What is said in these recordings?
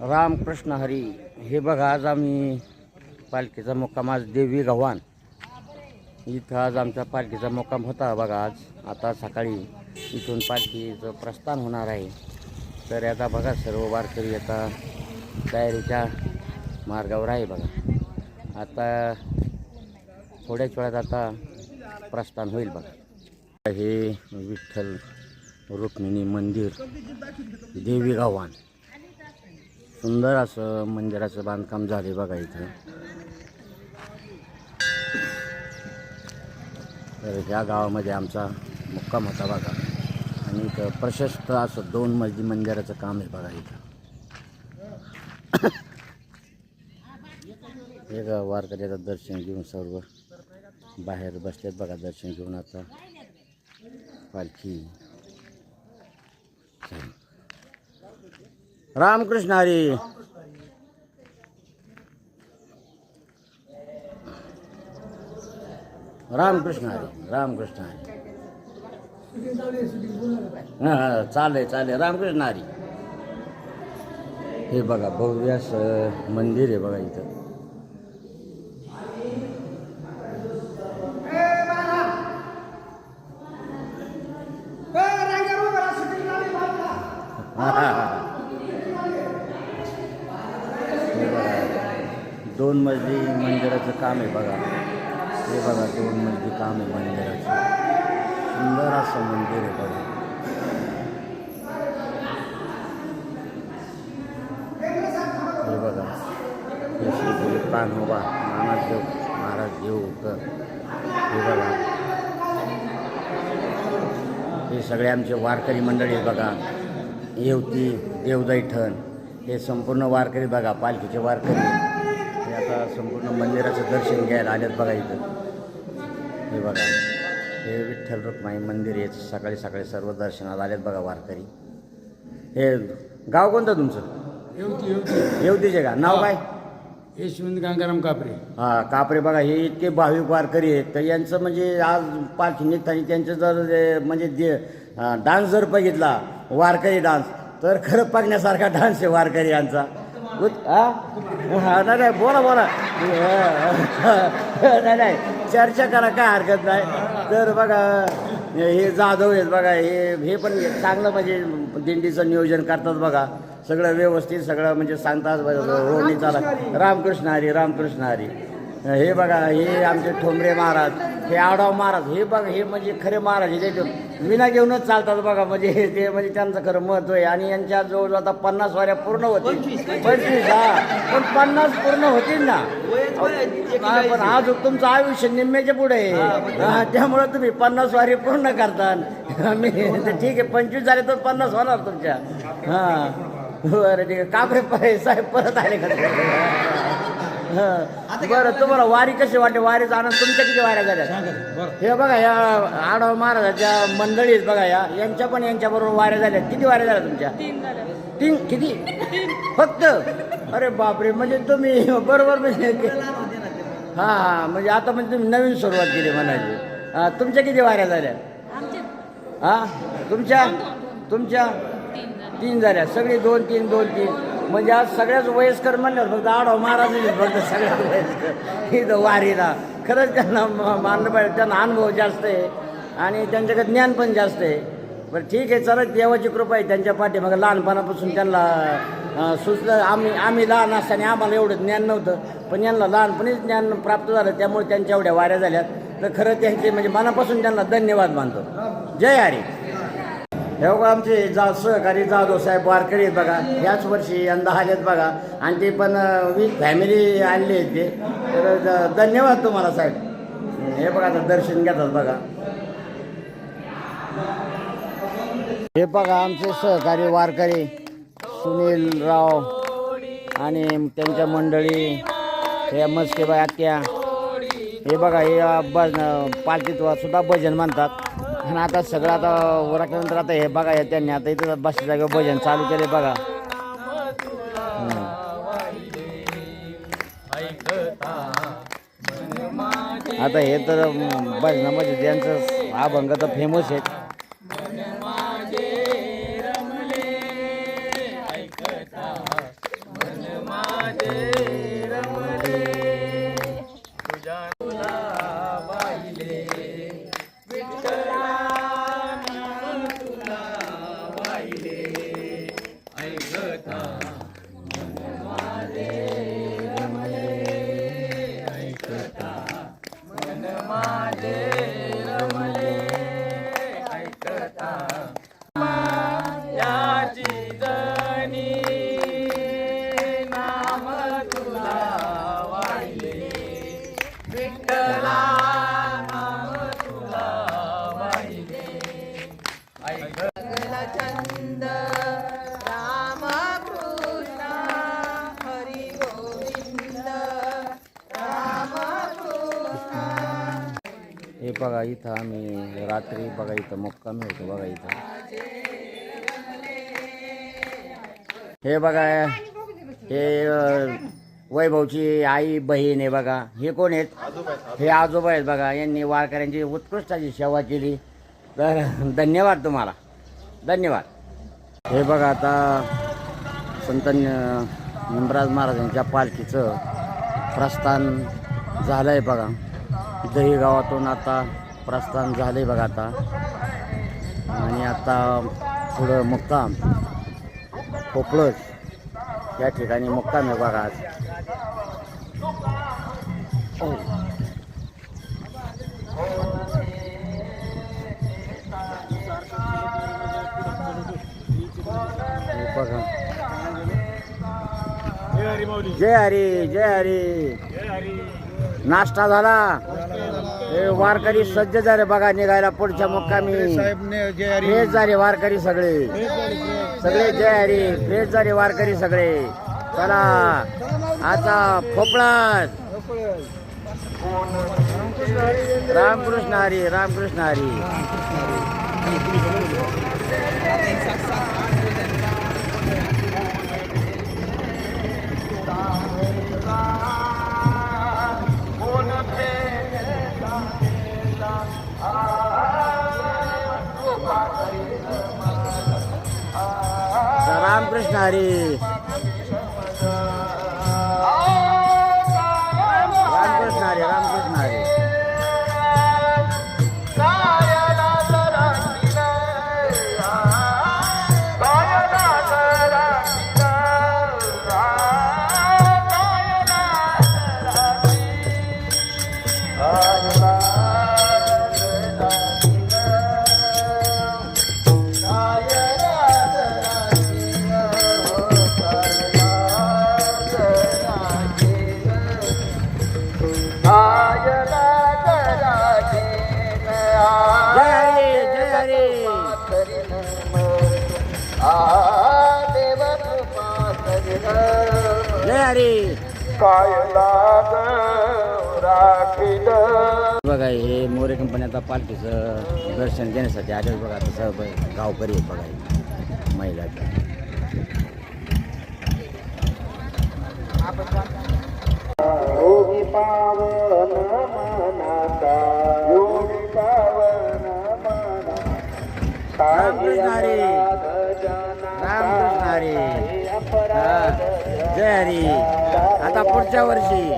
रामकृष्ण हरी. हे बघा आज आम्ही पालखीचा मुक्काम आज देवी गव्हाण. इथं आज आमचा पालखीचा मुक्काम होता बघा आज. आता सकाळी इथून पालखीचं प्रस्थान होणार आहे. तर आता बघा सर्व वारकरी आता तयारीच्या मार्गावर आहे बघा. आता थोड्याच वेळात आता प्रस्थान होईल बघा. हे विठ्ठल रुक्मिणी मंदिर देवी गव्हाण. सुंदर असं मंदिराचं बांधकाम झाले बघा इथं. तर ह्या गावामध्ये आमचा मुक्काम होता बघा. आणि इथं प्रशस्त असं दोन मजली मंदिराचं काम आहे बघा इथं. हे गा वारकऱ्याचं दर्शन घेऊन सर्व बाहेर बसलेत बघा दर्शन घेऊन आता. पालखी. रामकृष्ण हरी। रामकृष्ण हरी रामकृष्ण हरी। हां चालेल चालेल रामकृष्ण हरी। हे बघा भव्य असं मंदिर आहे बघा इथं. हे. दोन मजली मंदिराचं काम आहे बघा. हे बघा दोन मजली काम आहे मंदिराचं. सुंदर असं मंदिर आहे बघा. हे बघा हे श्री गुरु कान्होबा नानादेव महाराज देवकर हे बघा. हे सगळे आमचे वारकरी मंडळी आहेत बघा. येवती देवदैठण हे संपूर्ण वारकरी बघा पालखीचे वारकरी. संपूर्ण मंदिराचं दर्शन घ्यायला आलेत बघा इथं. हे बघा. हे विठ्ठल रुक्माई मंदिर आहे. सकाळी सकाळी सर्व दर्शनाला आलेत बघा वारकरी. हे गाव कोणतं तुमचं? येवती येवती. येवतीचे का? नाव काय? यशवंत गंगाराम कापरे. हा कापरे बघा हे इतके भाविक वारकरी आहेत. तर यांचं म्हणजे आज पालखी निघताना त्यांचं जर म्हणजे डान्स जर बघितला वारकरी डान्स तर खरं बघण्यासारखा डान्स आहे वारकरी यांचा. हां ah? ah, नाही नाही बोला बोला. नाही नाही चर्चा करा काय हरकत नाही. तर बघा हे जाधव आहेत बघा हे हे पण चांगलं म्हणजे दिंडीचं नियोजन करतात बघा. सगळं व्यवस्थित सगळं म्हणजे सांगतात रोडनी चाला रामकृष्ण हरी रामकृष्ण हरी. हे बघा हे आमचे ठोंबरे महाराज. हे आडव महाराज हे बघा हे म्हणजे खरे महाराज हे विना घेऊनच चालतात बघा म्हणजे हे ते म्हणजे त्यांचं खरं महत्त्व आहे. आणि यांच्या जवळ आता पन्नास वाऱ्या पूर्ण होतील. पंचवीस हा. पण पन्नास पूर्ण होतील ना. हा, पण आज तुमचं आयुष्य निम्म्याच्या पुढे आहे. हा, त्यामुळे तुम्ही पन्नास वारी पूर्ण करता मी ते ठीक आहे पंचवीस झाले तर पन्नास होणार तुमच्या. हा. बरं ठीक आहे. कापरे प- साहेब परत आले का? बरं तुम्हाला वारी कशी वाटते? वारीचा आनंद तुमच्या किती वाऱ्या झाल्या हे बघा या आडव महाराजाच्या मंडळी आहेत बघा या यांच्या पण यांच्या बरोबर वाऱ्या झाल्या किती वाऱ्या झाल्या तुमच्या? तीन किती? फक्त? अरे बापरे म्हणजे तुम्ही बरोबर म्हणजे हा हा म्हणजे आता म्हणजे तुम्ही नवीन सुरुवात केली म्हणायची. हा, तुमच्या किती वाऱ्या झाल्या? हा तुमच्या? तुमच्या? तीन झाल्या. सगळी दोन तीन दोन तीन. म्हणजे आज सगळ्याच वयस्कर म्हणल्यावर फक्त आढाव महाराज फक्त सगळ्यात वयस्कर. इथं वारीला. खरंच त्यांना मानलं पाहिजे. त्यांना अनुभव जास्त आहे आणि त्यांच्याकडे ज्ञान पण जास्त आहे. बरं ठीक आहे चला देवाची कृपा आहे त्यांच्या पाठी मग लहानपणापासून त्यांना सुचलं. आम्ही आम्ही लहान असताना आम्हाला एवढं ज्ञान नव्हतं. पण यांना लहानपणीच ज्ञान प्राप्त झालं. त्यामुळे त्यांच्या एवढ्या वाऱ्या झाल्यात. तर खरं त्यांचे म्हणजे मनापासून त्यांना धन्यवाद मानतो. जय हरी. हे बघा आमचे जा सहकारी जाधव साहेब वारकरी आहेत बघा याच वर्षी यंदा आलेत बघा. आणि ते पण विथ फॅमिली आणली आहेत ते. तर धन्यवाद तुम्हाला साहेब. हे बघा आता दर्शन घेतात बघा. हे बघा आमचे सहकारी वारकरी सुनील राव आणि त्यांच्या मंडळी हे मस्केबाई आत्या. हे बघा हे भजन पालखीत सुद्धा भजन म्हणतात. आणि आता सगळं आता ओरखल्यानंतर आता हे बघा त्यांनी आता इथं बस जागेवर भजन चालू केले बघा. आता हे तर भजनामध्ये त्यांचं अभंग तर फेमस आहे इथं आम्ही रात्री बघा इथं मुक्कामी होतो बघा इथं. हे बघा हे वैभवची आई बहीण आहे बघा. हे कोण आहेत? हे आजोबा आहेत बघा. यांनी वारकऱ्यांची उत्कृष्ट अशी सेवा केली. तर धन्यवाद तुम्हाला. धन्यवाद. हे बघा आता संत निमराज महाराजांच्या पालखीचं प्रस्थान झालं आहे बघा. दही गावातून आता प्रस्थान झाले बघा आता. आणि आता पुढं मुक्काम. खोपळच या ठिकाणी मुक्काम आहे बघा आज. जय हरी जय हरी. नाश्ता झाला. हे वारकरी सज्ज झाले बघा निघायला पुढच्या मुक्कामी. फ्रेश झाले वारकरी सगळे. सगळे जय हरी फ्रेश झाले वारकरी सगळे. चला आता फोपळात रामकृष्ण हरी रामकृष्ण हरी. रामकृष्ण हरी बघा हे मोरे कंपनी आता पालखीचं दर्शन घेण्यासाठी आले बघा आता सर्व गावकरी आहेत बघा. महिला. योगी पावन मनाता पावन. जय हरी. आता पुढच्या वर्षी.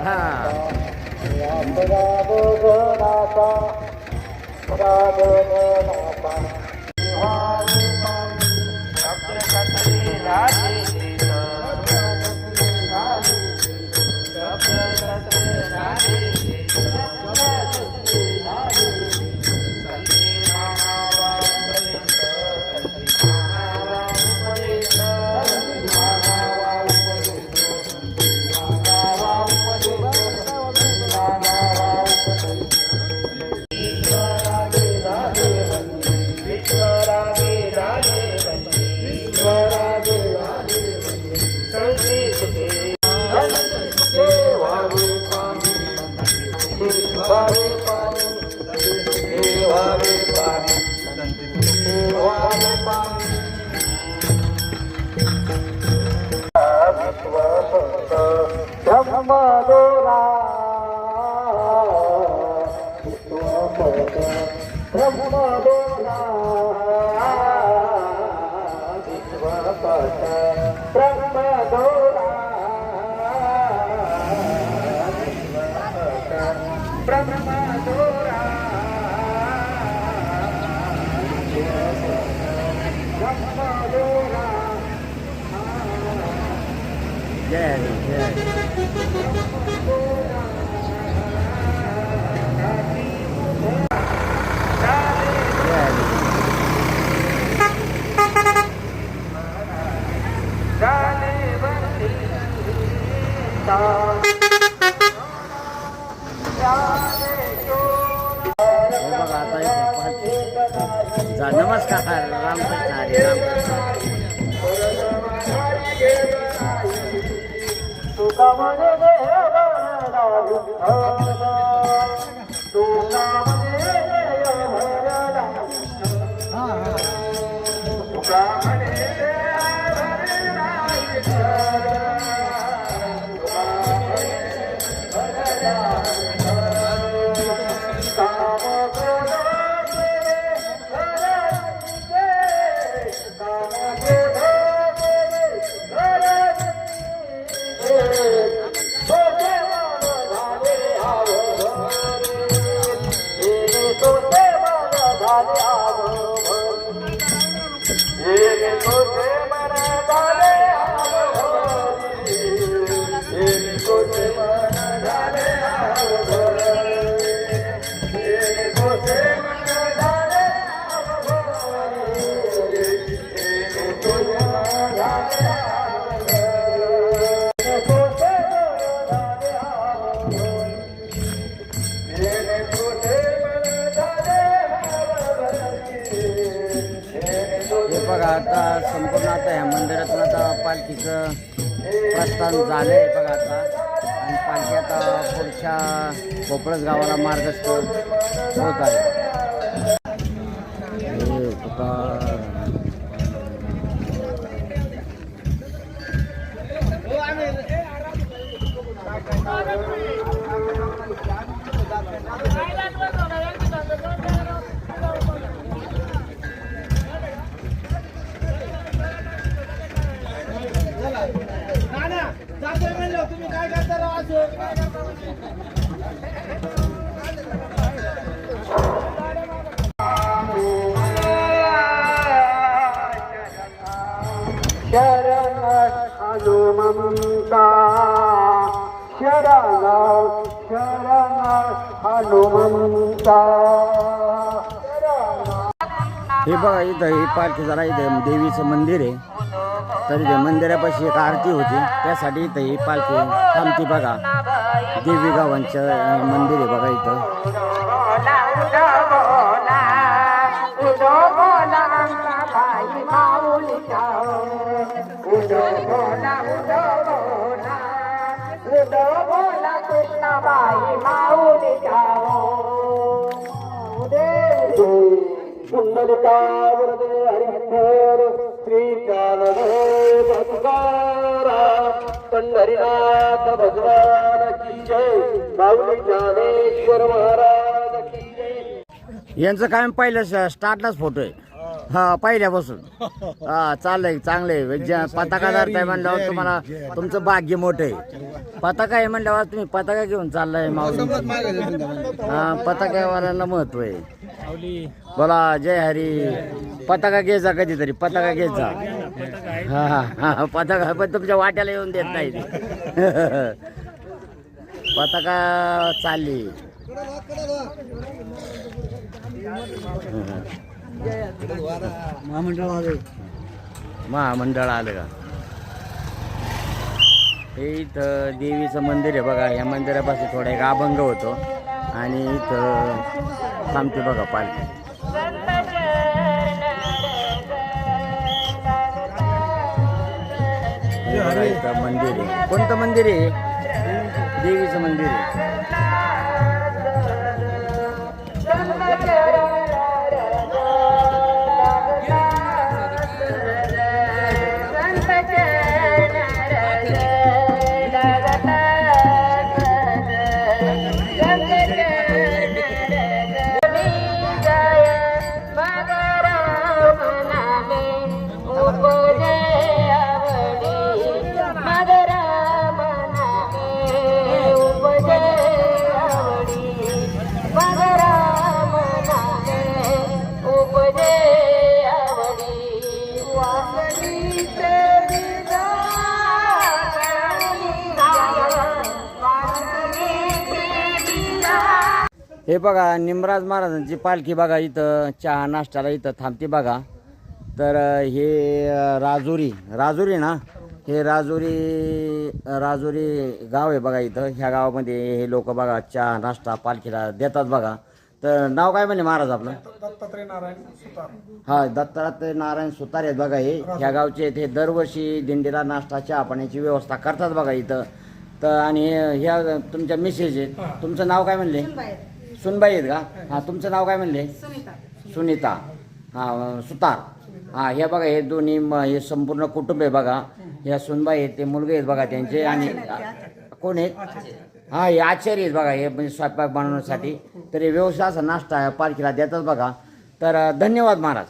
हा. amado मार्गस्थ होत आहे. हे बघा इथं ही पालखी जरा इथं देवीचं मंदिर आहे तर इथे मंदिरापाशी एक आरती होती त्यासाठी इथं ही पालखी थांबती बघा देवी गावांचं मंदिर आहे बघा इथं पुंडलिकावरदे हरिहर श्री ज्ञानदेव तुकाराम पंढरीनाथ भगवान की जय माऊली ज्ञानेश्वर महाराज की जय. यांचं काय पहिलं स्टार्टलाच फोटो आहे. हा पहिल्यापासून. हा चाललंय चांगलंय. ज्या पताका धरताय म्हणल्यावर तुम्हाला तुमचं भाग्य मोठं आहे. पताका आहे म्हणल्यावर तुम्ही पताका घेऊन चाललाय माऊली हा पताकावाल्यांना महत्त्व आहे. बोला जय हरी. पताका घे जा कधीतरी पताका घेत जा. हा हा हा पताका पण तुमच्या वाट्याला येऊन देत नाही. पताका चालली. महामंडळ आलं का? हे इथं देवीचं मंदिर आहे बघा. या मंदिरापासून थोडा एक अभंग होतो. आणि इथं थांबते बघा पालखी. इथं मंदिर आहे. कोणतं मंदिर आहे देवीचं मंदिर आहे. हे बघा निमराज महाराजांची पालखी बघा इथं चहा नाश्त्याला इथं थांबते बघा. तर हे राजुरी राजुरी ना? हे राजुरी राजुरी गाव आहे बघा इथं. ह्या गावामध्ये हे लोक बघा चहा नाश्ता पालखीला देतात बघा. तर नाव काय म्हणले महाराज आपलं? हा दत्तात्रय नारायण सुतार आहेत बघा हे. ह्या गावचे आहेत. हे दरवर्षी दिंडीला नाश्ता चहा पाण्याची व्यवस्था करतात बघा इथं. तर आणि ह्या तुमच्या मिसेस आहेत. तुमचं नाव काय म्हणले? सुनबाई आहेत का? हा तुमचं नाव काय म्हणले? सुनीता. हा सुतार. हा हे बघा हे दोन्ही म- हे संपूर्ण कुटुंब आहे बघा. ह्या सुनबाई आहेत ते मुलगे आहेत बघा त्यांचे आणि कोण आहेत? हा हे आचार्य आहेत बघा हे म्हणजे स्वयंपाक बनवण्यासाठी. तर हे व्यवसाय असा नाश्ता पालखीला देतात बघा. तर धन्यवाद महाराज.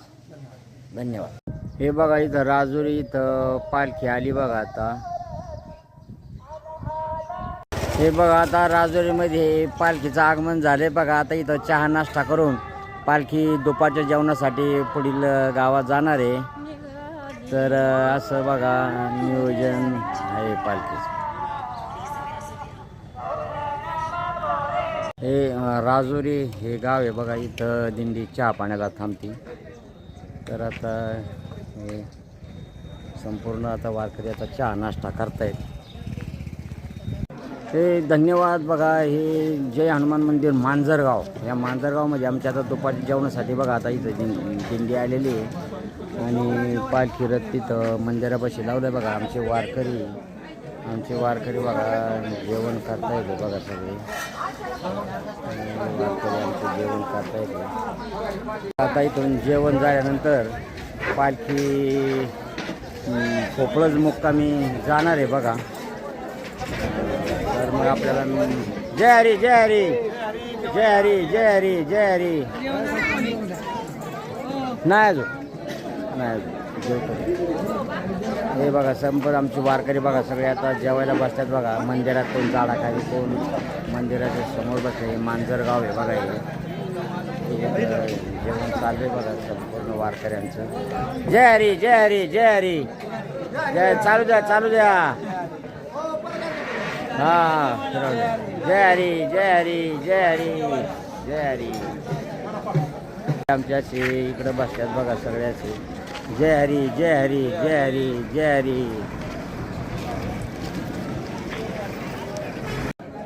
धन्यवाद. हे बघा इथं राजुरी इथं पालखी आली बघा आता. हे बघा आता राजुरीमध्ये पालखीचं आगमन झाले बघा. आता इथं चहा नाश्ता करून पालखी दुपारच्या जेवणासाठी पुढील गावात जाणार आहे. तर असं बघा नियोजन आहे पालखीचं. हे राजुरी हे गाव आहे बघा. इथं दिंडी चहा पाण्याला थांबती. तर आता हे संपूर्ण आता वारकरी आता चहा नाश्ता करतायत. हे धन्यवाद बघा हे जय हनुमान मंदिर मांजरगाव. या मांजरगावमध्ये आमच्या आता दुपारच्या जेवणासाठी बघा आता इथं दिं दिंडी आलेली आहे. आणि पालखी रथ तिथं मंदिरापाशी लावलं बघा आमचे वारकरी. आमचे वारकरी बघा जेवण करता येते बघा सगळे. वारकरी आमचे जेवण करता येते आता इथून जेवण झाल्यानंतर पालखी अं, खोपळज मुक्कामी जाणार आहे बघा. त्यामुळे आपल्याला जय हरी जय हरी. जय हरी जय हरी जय हरी. नाही अजून. नाही अजून. जेवतो. हे बघा संपत आमची वारकरी बघा सगळे आता जेवायला बसतात बघा. मंदिरात कोण झाडाखाली कोण मंदिराच्या समोर बसले. हे मांजरगाव आहे बघा हे. जेवण चालू जेवण चाललंय बघा संपूर्ण वारकऱ्यांचं. जय हरी जय हरी जय हरी. जय चालू द्या चालू द्या. हा फिरवलं. जय हरी जय हरी जय हरी जय हरी. आमच्याशी इकडं बसतात बघा सगळ्याचे जय हरी जय हरी जय हरी जय हरी.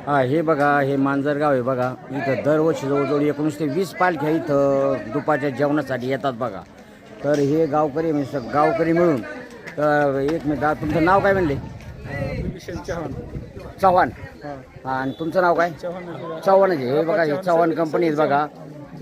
हा हे बघा हे मांजरगाव आहे बघा. इथं दरवर्षी जवळजवळ एकोणीस ते वीस पालख्या इथं दुपारच्या जेवणासाठी येतात बघा. तर हे गावकरी म्हणजे गावकरी मिळून तर एक मिनिट तुमचं नाव काय म्हणले? चव्हाण. हा. आणि तुमचं नाव काय? चव्हाण आहे. हे बघा हे चव्हाण कंपनी आहे बघा.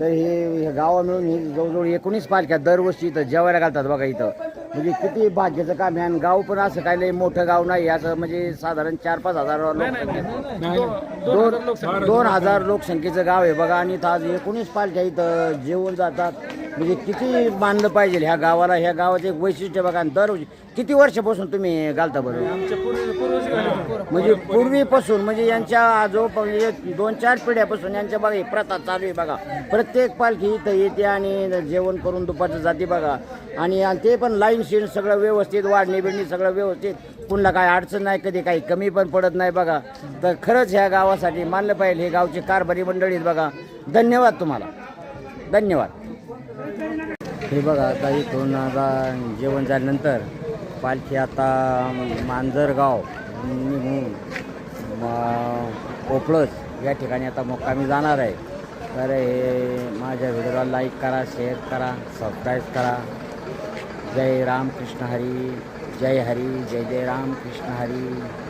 तर हे हे गावा मिळून हे जवळजवळ एकोणीस पालख्या दरवर्षी इथं जेवायला घालतात बघा इथं. म्हणजे किती भाग्याचं काम आहे. आणि गाव पण असं काय लय मोठं गाव नाही असं म्हणजे साधारण चार पाच हजार लोकसंख्या दोन दोन हजार लोकसंख्येचं गाव आहे बघा. आणि आज एकोणीस पालख्या इथं जेवण जातात. म्हणजे किती मानलं पाहिजे ह्या गावाला. ह्या गावाचं एक वैशिष्ट्य बघा. आणि दर किती वर्षापासून तुम्ही घालता बरं? म्हणजे पूर्वीपासून म्हणजे यांच्या आजो म्हणजे दोन चार पिढ्यापासून यांच्या बघा ही प्रथा चालू आहे बघा. प्रत्येक पालखी इथं येते आणि जेवण करून दुपारचं जाते बघा. आणि आणि ते पण लाईन शीन सगळं व्यवस्थित वाढणी बिडणी सगळं व्यवस्थित. पुन्हा काय अडचण नाही कधी काही कमी पण पडत नाही बघा. तर खरंच ह्या गावासाठी मानलं पाहिजे हे गावची कारभारी मंडळीत बघा. धन्यवाद तुम्हाला. धन्यवाद. हे बघा आता इथून आता जेवण झाल्यानंतर पालखी आता मांजरगाव निघून म- या ठिकाणी आता मुक्कामी जाणार आहे. तर हे माझ्या व्हिडिओला लाईक करा शेअर करा सबस्क्राईब करा. जय राम कृष्ण हरी जय हरी जय जय राम कृष्ण हरी।